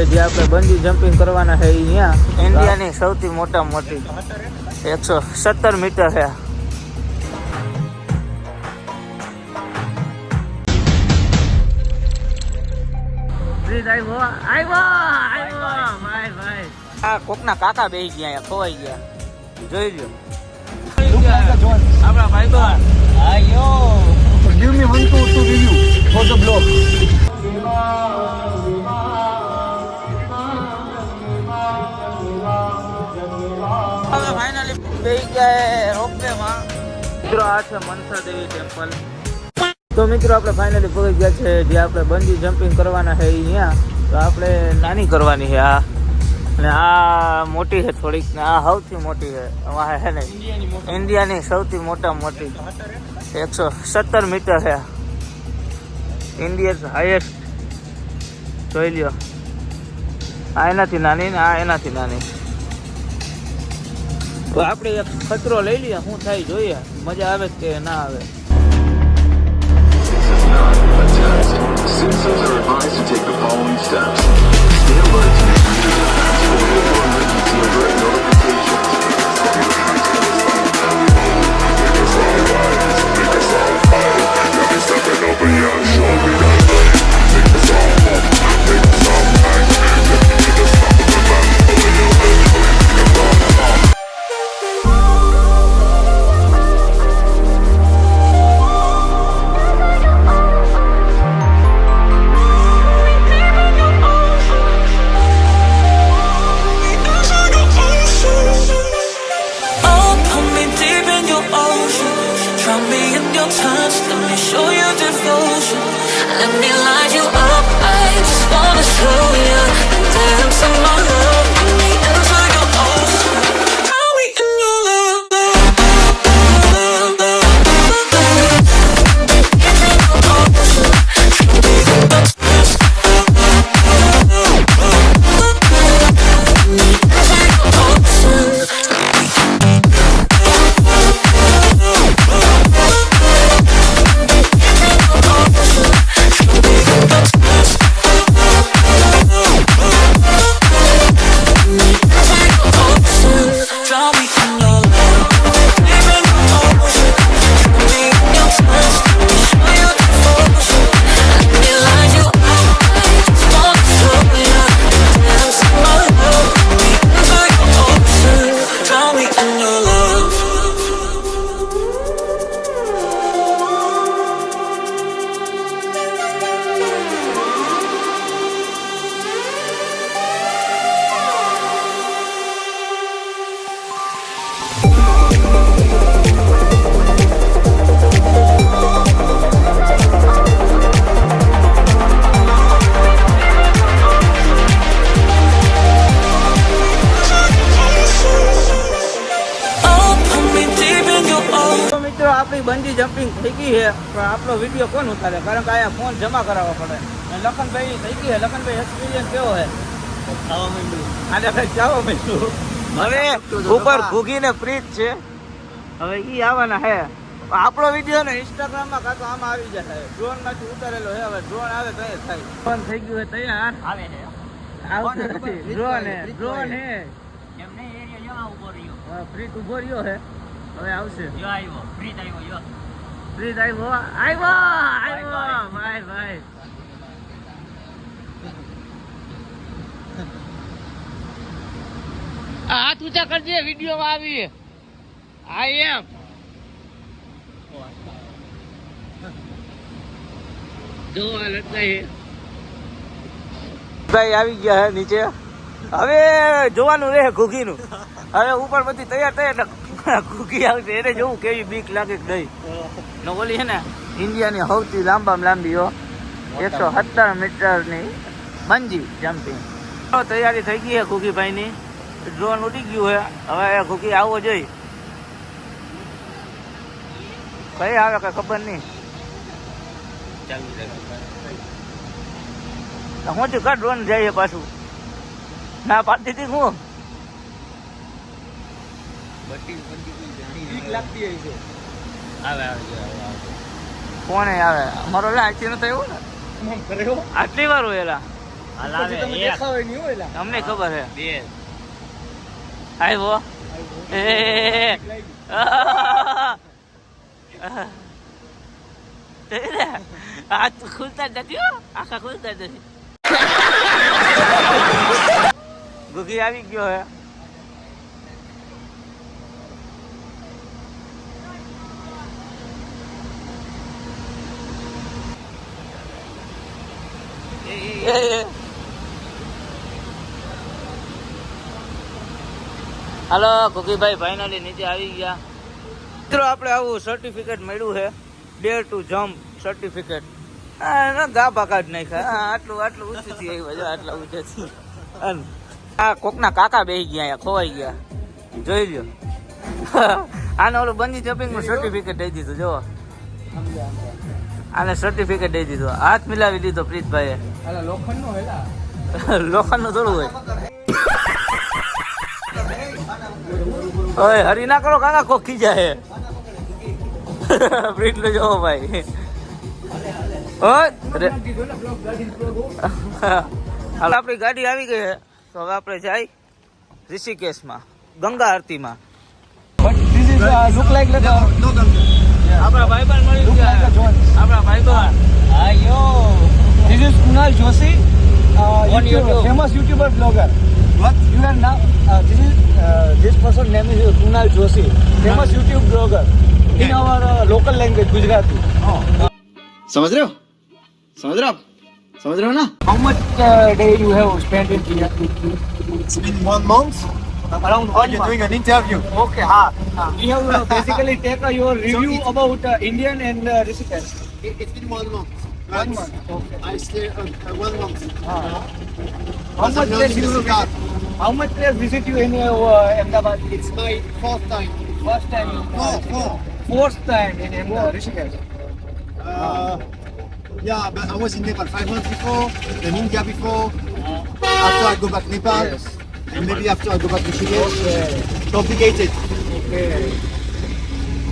જે આપણે bungee jumping કરવાના છે અહીંયા ઇન્ડિયાની સૌથી મોટા મોટી એકસો સત્તર મીટર છે આ કોકના કાકા બેસી ગયા અહીંયા ખોવાઈ ગયા જોઈ લ્યો આપણા ભાઈ આયો blog. મિત્રો, આ છે મનસા તો મિત્રો, આપણે ફાઇનલી પહોંચી ગયા છે. જે આપણે બંજી જમ્પિંગ કરવાના છે અહીંયા તો આપણે નાની કરવાની છે આ. અને આ મોટી છે થોડીક, ને આ સૌથી મોટી છે. અમારે છે ને, ઇન્ડિયાની સૌથી મોટા મોટી. એકસો સત્તર મીટર છે ઇન્ડિયન હાઈએસ્ટ જોઈ લ્યો. આ એનાથી નાની ને આ એનાથી નાની. આપણે એક ખતરો લઈ લઈએ શું થાય જોઈએ મજા આવે કે ના આવે Citizens are advised to take the following steps. Jumping થઈ ગઈ છે. પણ આપણો વીડિયો કોણ ઉતારે? કારણ કે અહીંયા ફોન જમા કરાવવો પડે. અને લખનભાઈ થઈ ગઈ છે. લખનભાઈ એક્સપિરિયન્સ કેવો છે? માંડ્યું. હવે ઉપર ઘૂગીને ફ્રીજ છે. હવે ઈ આવવાના છે. આપણો વીડિયો ને ઇન્સ્ટાગ્રામમાં કાં તો આમાં આવી જશે ડ્રોનમાંથી ઉતારેલો છે. હવે ડ્રોન આવે તો થાય. ફોન થઈ ગયું છે તૈયાર. આવે છે. આવતું નથી. ડ્રોન હે ડ્રોન હે. હા, ફ્રીજ ઊભો રહ્યો. હે. હવે આવશે. ફ્રીજ આવ્યો આવ્યો આવ્યો ભાઈ ભાઈ આ હાથ ઊંચા કરજે વીડિયો માં આવી આઈ એમ જો આ લટકાઈ ભાઈ આવી ગયા હે નીચે. હવે જોવાનું રહે ઘૂઘી નું હવે ઉપર બધી તૈયાર તૈયાર ઘૂઘી આવશે એને જોવું કેવી બીક લાગે કે નહીં. ને ઓલી છે ને. ઇન્ડિયાની સૌથી લાંબામાં લાંબી હો. એકસો સત્તર મીટરની બંજી જમ્પિંગ તૈયારી થઈ ગઈ છે કુકીભાઈની ડ્રોન ઉડી ગયું છે હવે કુકી આવવો જોઈએ કઈ આવે કઈ ખબર નહીં. હું છું કા ડ્રોન જાય પાછું? ના પાડતી હતી હું? બીક લાગતી હોય છે. આવે આવે કોણે આવે? અમારો લે આખી થયો? એવું ને આટલી વાર હોય. અમને ખબર છે બે. આવ્યો એ આ તો ખુલતા નથી હો. આખા ખુલતા નથી. ગુગી આવી ગયો હે. હાલો કુકીભાઈ ફાઇનલી નીચે આવી ગયા. મિત્રો, આપણે આવું સર્ટિફિકેટ મળ્યું છે. ડેર ટુ જમ્પ સર્ટિફિકેટ ગા ભાગા જ નાખ્યા. આટલું આટલું ઊંચું થી આવ્યા આટલા ઊંચેથી થી આ કોકના કાકા બેસી ગયા, અહીંયા ખોવાઈ ગયા. જોઈ લ્યો. આને ઓલું બંજી જમ્પિંગનું સર્ટિફિકેટ દઈ દીધું જો આને સર્ટિફિકેટ દઈ દીધું. હાથ મિલાવી દીધો પ્રીતભાઈએ. લોખંડનું થોડું હોય. ઓય હરી ના કરો કાકા કોખી જાય. હે પ્રીત લો જો ભાઈ. ઓય હાલ આપણી ગાડી આવી ગઈ છે. તો હવે આપણે જાય ઋષિકેશમાં ગંગા આરતીમાં. આપણા ભાઈ પણ મળી a આપણા ભાઈ ભાઈબંધ આયો This is Kunal Joshi, uh, On YouTuber, YouTube. famous YouTuber blogger. What? You are now. Uh, this is uh, this person name is Kunal Joshi, famous YouTube blogger in our uh, local language Gujarati. समझ रहे हो समझ रहे हो आप समझ रहे हो ना How much uh, day you have spent in here? It's been one month. Around one You're month. doing an interview. Okay, ha. We have uh, basically take uh, your review it's- about uh, Indian and uh, Rishikesh. It, it's been one month. One month. Okay. I stay uh, uh, one month. How As much you the. How much place visit you in uh, Ahmedabad? It's my fourth time. First time. in, Four, uh, four. Fourth time in Ahmedabad, Rishikesh. Uh, yeah, but I was in Nepal five months before, then India before. After I go back Nepal, Yes. and maybe after I go back to Rishikesh. Okay. Complicated. Okay.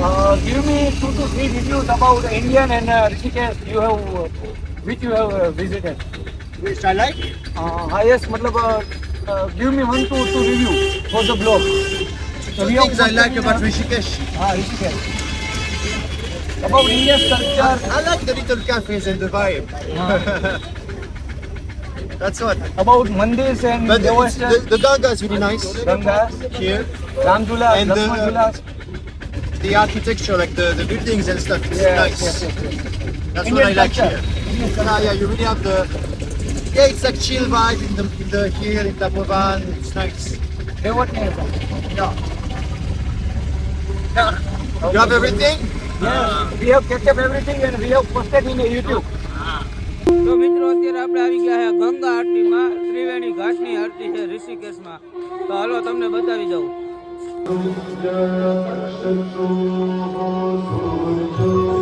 Uh, give me two to three reviews about Indian and uh, Rishikesh you have, uh, which you have uh, visited. Which I like? Uh, ah, yes, matlab, uh, uh, give me one to two review for the blog. So things I like about Rishikesh. Ah, Rishikesh. About Indian culture. I like the little cafes and the vibe. That's what. About Mandis and But the, the, the Ganga is really nice Gangas, here. Ramjula, And, uh, The architecture, like the, the buildings and stuff, is Yes, nice. yes, yes, yes. That's Indian what I like culture. here. Yeah, yeah, you really have the. Yeah, it's like chill vibe in the in the here in Tapovan. It's nice. Devotee. Yeah. You have everything. Yes, we have kept up everything and we have posted in YouTube. તો મિત્રો અત્યારે આપણે આવી ગયા છે ગંગા આરતીમાં ત્રિવેણી ઘાટની આરતી છે ઋષિકેશમાં તો હાલો તમને બતાવી દઉં Yeah, I'm sure.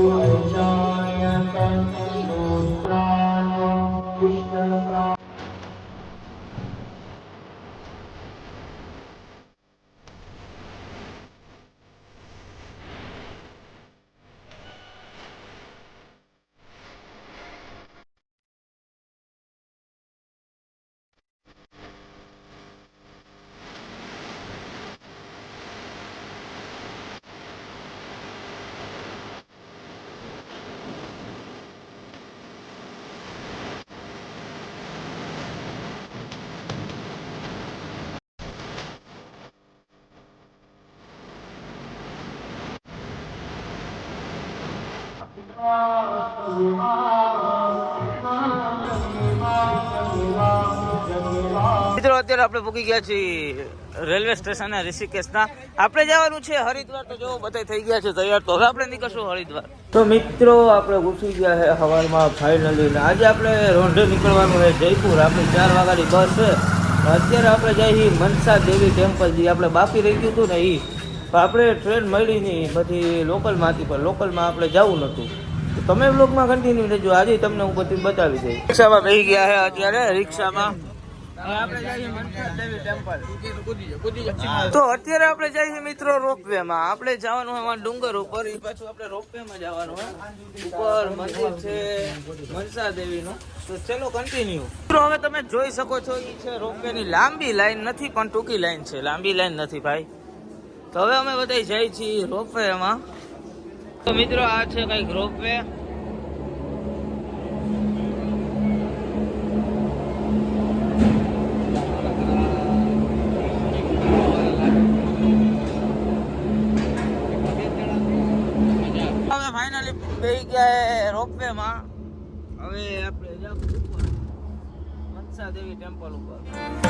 મિત્રો, અત્યારે આપણે પૂકી ગયા છીએ રેલવે સ્ટેશન ઋષિકેશના. આપણે જવાનું છે હરિદ્વાર. તો જો, બધા થઈ ગયા છે તૈયાર. તો હવે આપણે નીકળશું હરિદ્વાર. તો મિત્રો, આપણે ઘૂસી ગયા છે સવારમાં ફાઇનલી આજે આપણે રોંઢે નીકળવાનું છે જયપુર. આપણી ચાર વાગ્યાની બસ છે. અત્યારે આપણે જઈએ મનસા દેવી ટેમ્પલ જે આપણે બાકી રહી ગયું હતું ને એ આપણે ટ્રેન મળી નહીં. પછી લોકલમાંથી પણ લોકલમાં આપણે જવું નહોતું તો તમે બ્લોગમાં કન્ટિન્યુ રહેજો. આજે તમને હું બધું બતાવી દઈશ. રિક્ષામાં બેસી ગયા છે અત્યારે રિક્ષામાં. તો અત્યારે આપણે જઈએ મિત્રો રોપવે માં આપણે જવાનું હોય ડુંગર ઉપર. એ પાછું આપણે રોપવે માં જવાનું હોય. ઉપર મંદિર છે મનસા દેવી નું તો ચલો કન્ટિન્યુ મિત્રો હવે તમે જોઈ શકો છો એ છે રોપવે ની લાંબી લાઈન નથી પણ ટૂંકી લાઈન છે. લાંબી લાઈન નથી ભાઈ. તો હવે અમે બધા જઈએ છીએ રોપવે માં મિત્રો આ છે કંઈક રોપવે. ફાઇનલી બેસી ગયા રોપવે હવે આપણે મનસા દેવી ટેમ્પલ ઉપર.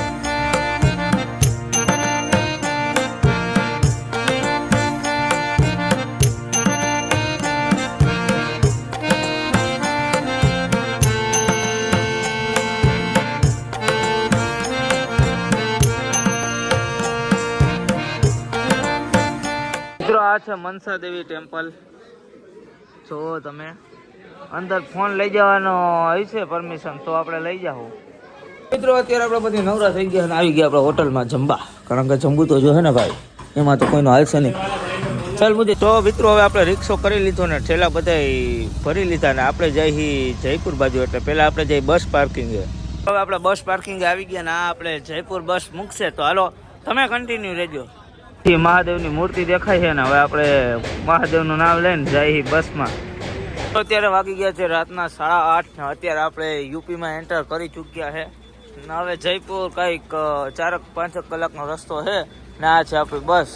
છે મનસા દેવી ટેમ્પલ. જો તમે અંદર ફોન લઈ જવાનો આવી છે પરમિશન તો આપણે લઈ જાઓ. મિત્રો અત્યારે આપણે બધી નવરા થઈ ગયા અને આવી ગયા આપણે હોટલમાં જમવા. કારણ કે જમવું તો જો ને ભાઈ. એમાં તો કોઈનો હાલશે નહીં. ચાલ બધી તો મિત્રો હવે આપણે રિક્ષો કરી લીધો ને ઠેલા બધા ભરી લીધા ને આપણે જઈ જયપુર બાજુ. એટલે પહેલાં આપણે જઈ બસ પાર્કિંગ હવે આપણે બસ પાર્કિંગ આવી ગયા ને આ આપણે જયપુર બસ મૂકશે. તો હાલો તમે કન્ટિન્યુ રહેજો. થી મહાદેવની મૂર્તિ દેખાય છે ને, હવે આપણે મહાદેવનું નામ લઈને જઈ બસમાં. અત્યારે વાગી ગયા છે રાતના સાડા આઠ અત્યારે આપણે યુપીમાં એન્ટર કરી ચૂક્યા છે. હવે જયપુર કંઈક ચારક પાંચક કલાકનો રસ્તો છે ને, આ છે આપણી બસ.